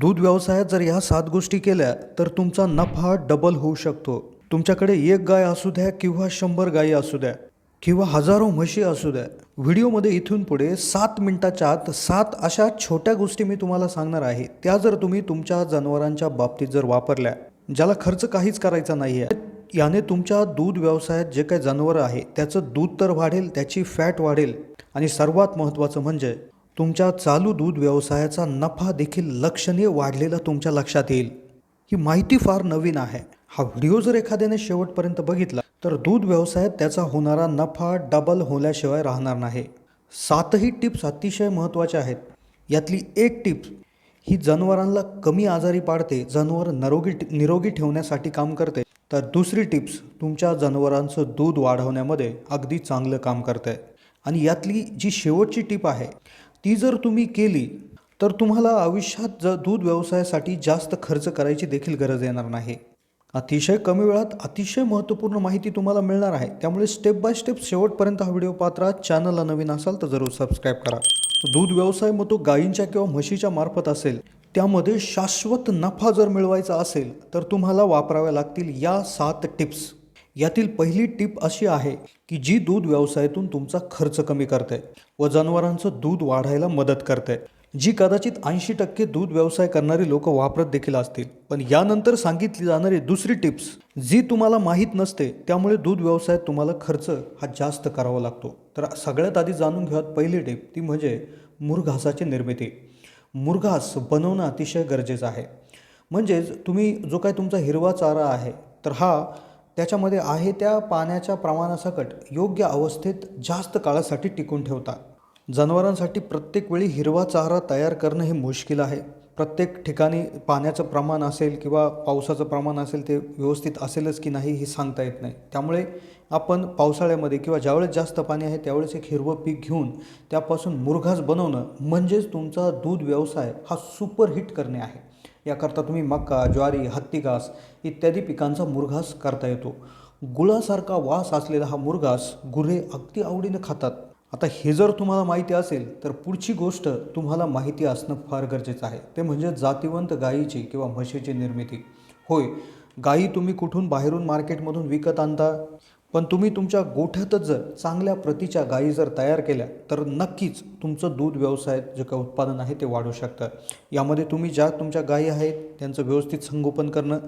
दूध व्यवसायात जर ह्या सात गोष्टी केल्या तर तुमचा नफा डबल होऊ शकतो. तुमच्याकडे एक गाय असू द्या किंवा शंभर गायी असू द्या किंवा हजारो म्हशी असू द्या. व्हिडिओमध्ये इथून पुढे सात मिनिटाच्या आत सात अशा छोट्या गोष्टी मी तुम्हाला सांगणार आहे. त्या जर तुम्ही तुमच्या जनावरांच्या बाबतीत जर वापरल्या ज्याला खर्च काहीच करायचा नाही आहे याने तुमच्या दूध व्यवसायात जे काही जनावरं आहे त्याचं दूध तर वाढेल त्याची फॅट वाढेल. आणि सर्वात महत्त्वाचं म्हणजे तुमच्या चालू दूध व्यवसायाचा नफा देखील लक्षणीय वाढलेला तुमच्या लक्षात येईल. ही माहिती फार नवीन आहे. हा व्हिडिओ जर एखाद्याने शेवटपर्यंत बघितला तर दूध व्यवसायात त्याचा होणारा नफा डबल होण्याशिवाय राहणार नाही. सातही टिप्स अतिशय महत्त्वाच्या आहेत. यातली एक टिप्स ही जनावरांना कमी आजारी पाडते जनावर निरोगी निरोगी ठेवण्यासाठी काम करते. तर दुसरी टिप्स तुमच्या जनावरांचं दूध वाढवण्यामध्ये अगदी चांगलं काम करते. आणि यातली जी शेवटची टीप आहे ती जर तुम्ही केली तर तुम्हाला आयुष्यात ज दूध व्यवसायासाठी जास्त खर्च करायची देखील गरज येणार नाही. अतिशय कमी वेळात अतिशय महत्त्वपूर्ण माहिती तुम्हाला मिळणार आहे. त्यामुळे स्टेप बाय स्टेप शेवटपर्यंत हा व्हिडिओ पात्रा चॅनलला नवीन असाल तर जरूर सबस्क्राईब करा. दूध व्यवसाय मग तो गायींच्या किंवा म्हशीच्या मार्फत असेल त्यामध्ये शाश्वत नफा जर मिळवायचा असेल तर तुम्हाला वापराव्या लागतील या सात टिप्स यातील पहिली टीप अशी आहे की जी दूध व्यवसायातून तुमचा खर्च कमी करते व जनावरांचं दूध वाढायला मदत करते. जी कदाचित ऐंशी टक्के दूध व्यवसाय करणारी लोक वापरत देखील असतील. पण यानंतर सांगितली जाणारी दुसरी टिप्स जी तुम्हाला माहीत नसते त्यामुळे दूध व्यवसायात तुम्हाला खर्च हा जास्त करावा लागतो. तर सगळ्यात आधी जाणून घेऊयात पहिली टीप ती म्हणजे मुरघासाची निर्मिती. मुरघास बनवणं अतिशय गरजेचं आहे. म्हणजेच तुम्ही जो काय तुमचा हिरवा चारा आहे तर हा त्याच्यामध्ये आहे त्या पाण्याच्या प्रमाणासकट योग्य अवस्थेत जास्त काळासाठी टिकून ठेवता जनावरांसाठी प्रत्येक वेळी हिरवा चारा तयार करणं हे मुश्किल आहे. प्रत्येक ठिकाणी पाण्याचं प्रमाण असेल किंवा पावसाचं प्रमाण असेल ते व्यवस्थित असेलच की नाही हे सांगता येत नाही. त्यामुळे आपण पावसाळ्यामध्ये किंवा ज्यावेळेस जास्त पाणी आहे त्यावेळेस एक हिरवं पीक घेऊन त्यापासून मुरघास बनवणं म्हणजेच तुमचा दूध व्यवसाय हा सुपरहिट करणे आहे. याकरता तुम्ही मका ज्वारी हत्ती घास इत्यादी पिकांचा मुरघास करता येतो. गुळासारखा वास असलेला हा मुरघास गुरे अगदी आवडीनं खातात. आता हे जर तुम्हाला माहिती असेल तर पुढची गोष्ट तुम्हाला माहिती असणं फार गरजेचं आहे. ते म्हणजे जातिवंत गायीची किंवा म्हशीची निर्मिती. होय गायी तुम्ही कुठून बाहेरून मार्केटमधून विकत आणता? पण तुम्ही तुमच्या गोठ्यातच जर चांगल्या प्रतीच्या गायी जर तयार केल्या तर नक्कीच तुमचं दूध व्यवसाय जे काही उत्पादन आहे ते वाढू शकतं. यामध्ये तुम्ही ज्या तुमच्या गायी आहेत त्यांचं व्यवस्थित संगोपन करणं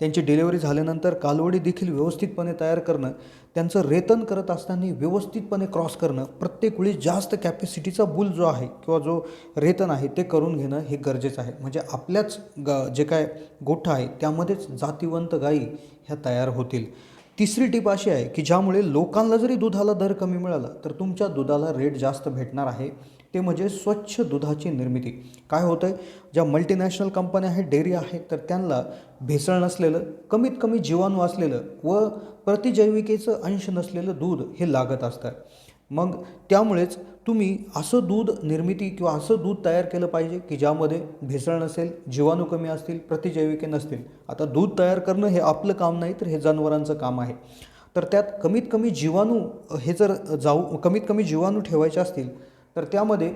त्यांची डिलेवरी झाल्यानंतर कालवडी देखील व्यवस्थितपणे तयार करणं त्यांचं रेतन करत असताना व्यवस्थितपणे क्रॉस करणं प्रत्येक वेळी जास्त कॅपॅसिटीचा बुल जो आहे किंवा जो रेतन आहे ते करून घेणं हे गरजेचं आहे. म्हणजे आपल्याच ग जे काय गोठा आहे त्यामध्येच जातिवंत गायी ह्या तयार होतील. तिसरी टीप अशी आहे की ज्यामुळे लोकांना जरी दुधाला दर कमी मिळाला तर तुमच्या दुधाला रेट जास्त भेटणार आहे. ते म्हणजे स्वच्छ दुधाची निर्मिती. काय होतं आहे ज्या मल्टीनॅशनल कंपन्या आहेत डेअरी आहेत तर त्यांना भेसळ नसलेलं कमीत कमी जीवाणू असलेलं व प्रतिजैविकेचं अंश नसलेलं दूध हे लागत असतं. मग त्यामुळेच तुम्ही असं दूध निर्मिती किंवा असं दूध तयार केलं पाहिजे की ज्यामध्ये भेसळ नसेल जीवाणू कमी असतील प्रतिजैविके नसतील. आता दूध तयार करणं हे आपलं काम नाही तर हे जनावरांचं काम आहे. तर त्यात कमीत कमी जीवाणू हे जर जाऊ कमीत कमी जीवाणू ठेवायचे असतील तर त्यामध्ये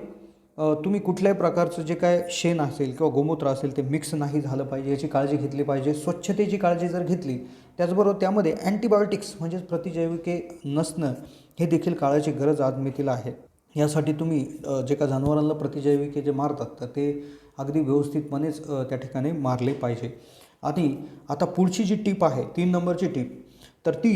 तुम्ही कुठल्याही प्रकारचं जे काय शेण असेल किंवा गोमूत्र असेल ते मिक्स नाही झालं पाहिजे याची काळजी घेतली पाहिजे. स्वच्छतेची काळजी जर घेतली त्याचबरोबर त्यामध्ये अँटीबायोटिक्स म्हणजेच प्रतिजैविके नसणं हे देखील काळाची गरज आज आहे. यासाठी तुम्ही जे का जनावरांना प्रतिजैविके जे मारतात तर ते अगदी व्यवस्थितपणेच त्या ठिकाणी मारले पाहिजे. आणि आता पुढची जी टीप आहे तीन नंबरची टीप तर ती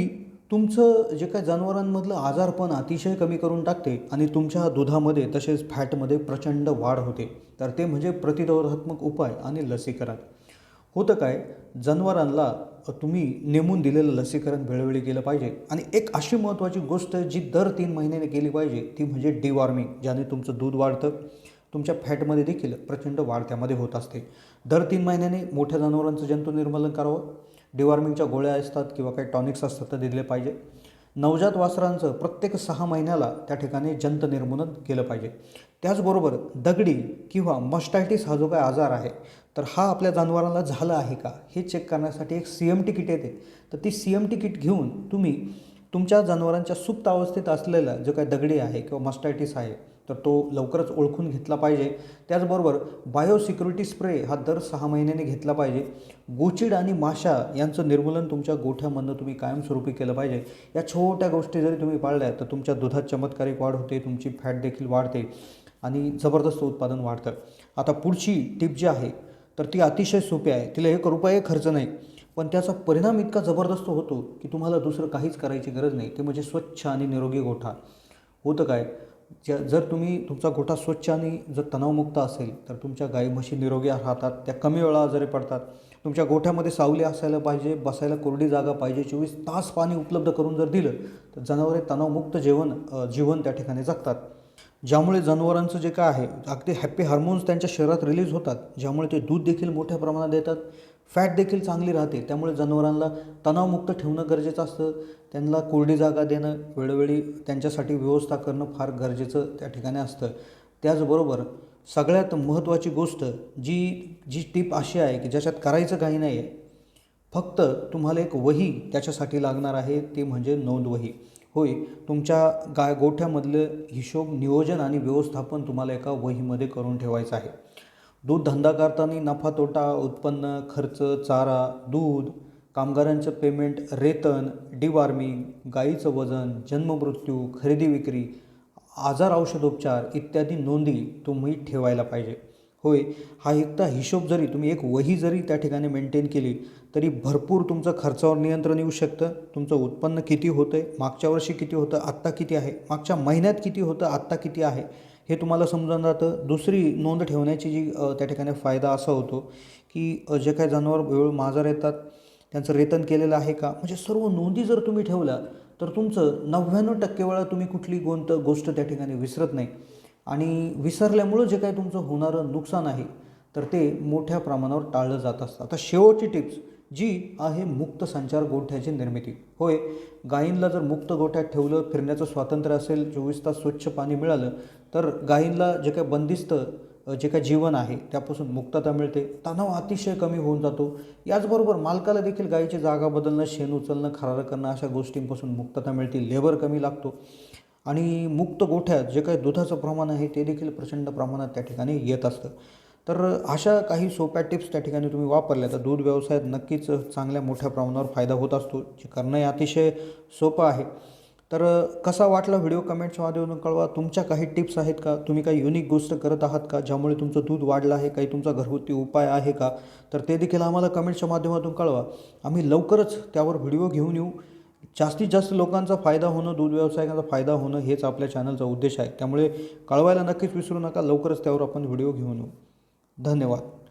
तुमचं जे काय जनावरांमधलं आजारपण अतिशय कमी करून टाकते आणि तुमच्या दुधामध्ये तसेच फॅटमध्ये प्रचंड वाढ होते. तर ते म्हणजे प्रतिरोधात्मक उपाय आणि लसीकरण. होतं काय? जनावरांना तुम्ही नेमून दिलेलं लसीकरण वेळोवेळी केलं पाहिजे. आणि एक अशी महत्त्वाची गोष्ट जी दर तीन महिन्याने केली पाहिजे ती म्हणजे डिवॉर्मिंग ज्याने तुमचं दूध वाढतं. तुमच्या फॅटमध्ये देखील प्रचंड वाढ त्यामध्ये होत असते. दर तीन महिन्याने मोठ्या जनावरांचं जंतु निर्मूलन करावं. डिवॉर्मिंगच्या गोळ्या असतात किंवा काही टॉनिक्स असतात ते दिले पाहिजे. नवजात वासरांचं प्रत्येक सहा महिन्याला त्या ठिकाणी जंत निर्मूलन केलं पाहिजे. त्याचबरोबर दगडी किंवा मस्टायटिस हा जो काय आजार आहे तर हा आपल्या जनावरांना झाला आहे का हे चेक करण्यासाठी एक सी एम टी किट येते. तर ती सी एम टी किट घेऊन तुम्ही तुमच्या जनावरांच्या सुप्त अवस्थेत असलेला जो काय दगडी आहे किंवा मस्टायटिस आहे तर तो लवकरच ओळखून घेतला पाहिजे. त्याचबरोबर बायोसिक्युरिटी स्प्रे हा दर सहा महिन्याने घेतला पाहिजे. गोचिड आणि माशा यांचं निर्मूलन तुमच्या गोठ्यामधनं तुम्ही कायमस्वरूपी केलं पाहिजे. या छोट्या गोष्टी जरी तुम्ही पाळल्या तर तुमच्या दुधात चमत्कारिक वाढ होते तुमची फॅट देखील वाढते आणि जबरदस्त उत्पादन वाढतं. आता पुढची टीप जी आहे तर ती अतिशय सोपी आहे. तिला एक रुपये खर्च नाही पण त्याचा परिणाम इतका जबरदस्त होतो की तुम्हाला दुसरं काहीच करायची गरज नाही. ते म्हणजे स्वच्छ आणि निरोगी गोठा. होतं काय? ज्या जर तुम्ही तुमचा गोठा स्वच्छ आणि जर तणावमुक्त असेल तर तुमच्या गाई म्हशी निरोगी राहतात. त्या कमी वेळा आजारी पडतात. तुमच्या गोठ्यामध्ये सावली असायला पाहिजे बसायला कोरडी जागा पाहिजे चोवीस तास पाणी उपलब्ध करून जर दिलं तर जनावरे तणावमुक्त जेवण जीवन त्या ठिकाणी जगतात. ज्यामुळे जनावरांचं जे काय आहे अगदी हॅपी हार्मोन्स त्यांच्या शरीरात रिलीज होतात. ज्यामुळे ते दूध देखील मोठ्या प्रमाणात देतात. फॅट देखील चांगली राहते. त्यामुळे जनावरांना तणावमुक्त ठेवणं गरजेचं असतं. त्यांना कोरडी जागा देणं वेळोवेळी त्यांच्यासाठी व्यवस्था करणं फार गरजेचं त्या ठिकाणी असतं. त्याचबरोबर सगळ्यात महत्त्वाची गोष्ट जी जी टीप अशी आहे की ज्याच्यात करायचं काही नाही आहे फक्त तुम्हाला एक वही त्याच्यासाठी लागणार आहे ते म्हणजे नोंदवही होय तुमच्या गाय गोठ्यामधलं हिशोब नियोजन आणि व्यवस्थापन तुम्हाला एका वहीमध्ये करून ठेवायचं आहे. दूध धंदा करताना नफा तोटा उत्पन्न खर्च चारा दूध कामगारांचं पेमेंट रेतन डिवॉर्मिंग गाईचं वजन जन्ममृत्यू खरेदी विक्री आजार औषधोपचार इत्यादी नोंदी तुम्ही ठेवायला पाहिजे. होय हा एकदा हिशोब जरी तुम्ही एक वही जरी त्या ठिकाणी मेंटेन केली तरी भरपूर तुमचं खर्चावर नियंत्रण येऊ शकतं. तुमचं उत्पन्न किती होतं आहे मागच्या वर्षी किती होतं आत्ता किती आहे मागच्या महिन्यात किती होतं आत्ता किती आहे हे तुम्हाला समजून जातं. दुसरी नोंद ठेवण्याची जी त्या ठिकाणी फायदा असा होतो की जे काही जनावर वेळ माजार येतात त्यांचं रेतन केलेलं आहे का? म्हणजे सर्व नोंदी जर तुम्ही ठेवल्या तर तुमचं नव्याण्णव टक्के वेळा तुम्ही कुठली गोंत गोष्ट त्या ठिकाणी विसरत नाही. आणि विसरल्यामुळं जे काही तुमचं होणारं नुकसान आहे तर ते मोठ्या प्रमाणावर टाळलं जात असतं. आता शेवटची टिप्स. जी आहे मुक्त संचार गोठ्याची निर्मिती. होय गायींला जर मुक्त गोठ्यात ठेवलं फिरण्याचं स्वातंत्र्य असेल चोवीस तास स्वच्छ पाणी मिळालं तर गायींला जे काही बंदिस्त जे काही जीवन आहे त्यापासून मुक्तता मिळते. तणाव अतिशय कमी होऊन जातो. याचबरोबर मालकाला देखील गायीची जागा बदलणं शेण उचलणं खरारं करणं अशा गोष्टींपासून मुक्तता मिळते. लेबर कमी लागतो. आणि मुक्त गोठ्यात जे काही दुधाचं प्रमाण आहे ते देखील प्रचंड प्रमाणात त्या ठिकाणी येत असतं. तर अशा काही सोप्या टिप्स त्या ठिकाणी तुम्ही वापरल्या. तर दूध व्यवसायात नक्कीच चांगल्या मोठ्या प्रमाणावर फायदा होत असतो जे करणं हे अतिशय सोपं आहे. तर कसा वाटला व्हिडिओ कमेंटच्या माध्यमातून कळवा. तुमच्या काही टिप्स आहेत का? तुम्ही काही युनिक गोष्ट करत आहात का? ज्यामुळे तुमचं दूध वाढलं आहे? काही तुमचा घरगुती उपाय आहे का? तर ते देखील आम्हाला कमेंट्सच्या माध्यमातून कळवा. आम्ही लवकरच त्यावर व्हिडिओ घेऊन येऊ. जास्तीत जास्त लोकांचा फायदा होणं दूध व्यवसायाचा फायदा होणं हेच आपल्या चॅनलचा उद्देश आहे. त्यामुळे कळवायला नक्कीच विसरू नका. लवकरच त्यावर आपण व्हिडिओ घेऊन येऊ. धन्यवाद.